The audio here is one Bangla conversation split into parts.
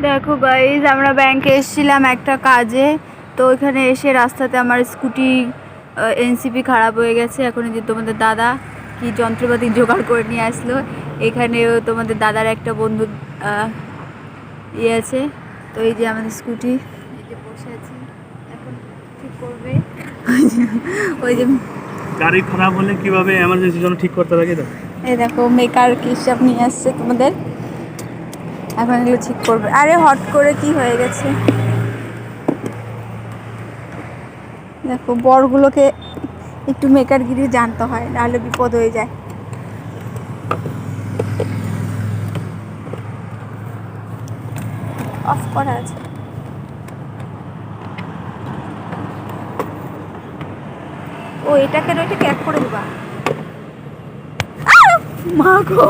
দেখো গাইজ আমরা ব্যাংকে এসেছিলাম একটা কাজে। তো ওইখানে এসে রাস্তাতে আমার স্কুটি এনসিপি খারাপ হয়ে গেছে। এখন এই যে তোমাদের দাদা কি যন্ত্রপাতি জোগাড় করে নিয়ে আসলো। এখানেও তোমাদের দাদার একটা বন্ধু ইয়ে আছে। তো এই যে আমাদের স্কুটি এই যে বসে আছি। এখন ঠিক করবে। ওই যে- ওই যে গাড়ি খারাপ হলে কীভাবে এমার্জেন্সির জন্য ঠিক করতে লাগে তো? এই দেখো মেকার কি সব নিয়ে আসছে তোমাদের। এখন এগুলো ঠিক করবে। আরে হট করে কি হয়ে গেছে? দেখো, বরগুলোকে একটু মেকারগিরি জানতে হয়, নাহলে বিপদ হয়ে যায়। অফ করা আছে। ও এটাকে ওইটাকে এক করে দেবা! মা গো!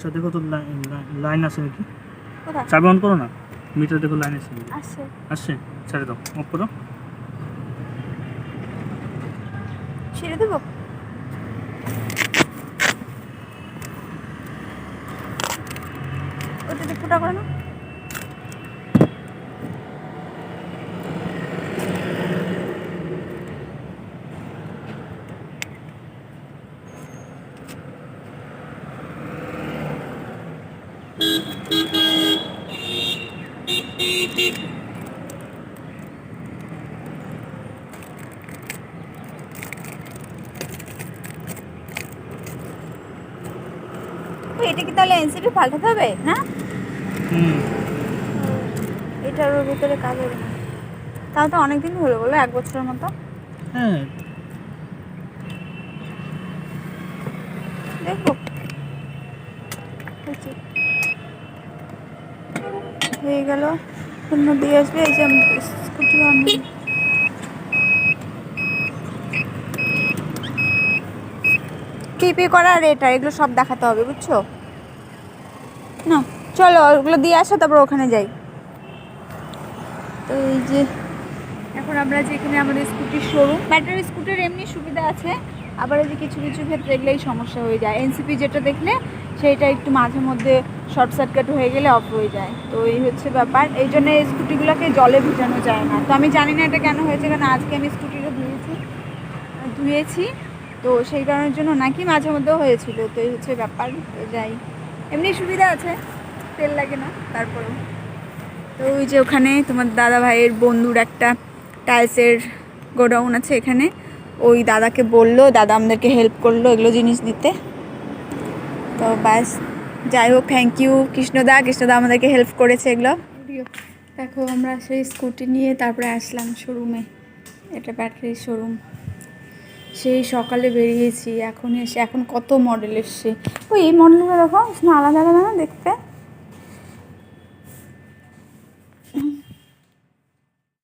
আচ্ছা দেখো তো লাইন আছে নাকি? চাবি অন করো না? মিটার দেখো লাইন আছে? আসছে ছেড়ে দাও অফ করো। ছেড়ে দেবো? ওটাতে ফুটা টাকা না এটা কি তাহলে এনসিপি পাল্টাতে হবে না? এটার ভিতরে কাজ হবে না তাও তো অনেকদিন হলো বলো এক বছরের মতো? হ্যাঁ দেখো হয়েছে। হয়ে গেল। অন্য দিয়ে আসবে এই যে স্কুটি আমি টিপি করা আর এটা এগুলো সব দেখাতে হবে বুঝছ? না। চলো ওগুলো দিয়ে আসো তারপর ওখানে যাই। তো এই যে এখন আমরা যেখানে আমাদের স্কুটির শোরুম ব্যাটারি স্কুটির এমনি সুবিধা আছে। আবার এই যে কিছু কিছু ক্ষেত্রে এগুলোই সমস্যা হয়ে যায়। এনসিপি যেটা দেখলে সেইটা একটু মাঝে মধ্যে শর্ট সার্কিট হয়ে গেলে অফ হয়ে যায়। তো এই হচ্ছে ব্যাপার। এই জন্য এই স্কুটিগুলোকে জলে ভিজানো যায় না। তো আমি জানি না এটা কেন হয়েছে, কারণ আজকে আমি স্কুটিটা ধুয়েছি ধুয়েছি। তো সেই কারণের জন্য নাকি মাঝে মধ্যেও হয়েছিল। তো এই হচ্ছে ব্যাপার। যাই। এমনি সুবিধা আছে। তেল লাগে না, তারপরেও। তো ওই যে ওখানে তোমার দাদা ভাইয়ের বন্ধুর একটা টাইলসের গোডাউন আছে এখানে। ওই দাদাকে বলল, দাদা আমাদেরকে হেল্প করল এগুলো জিনিস দিতে। তো ব্যাস, যাই হোক থ্যাংক ইউ কৃষ্ণদা। কৃষ্ণদা আমাদেরকে হেল্প করেছে এগুলো। দেখো, আমরা সেই স্কুটি নিয়ে তারপরে আসলাম শোরুমে এটা ব্যাটারির শোরুম সেই সকালে বেরিয়েছি, এখন এসে, এখন কত মডেল এসছে। ওই এই মডেলগুলো দেখো, আলাদা আলাদা না দেখতে?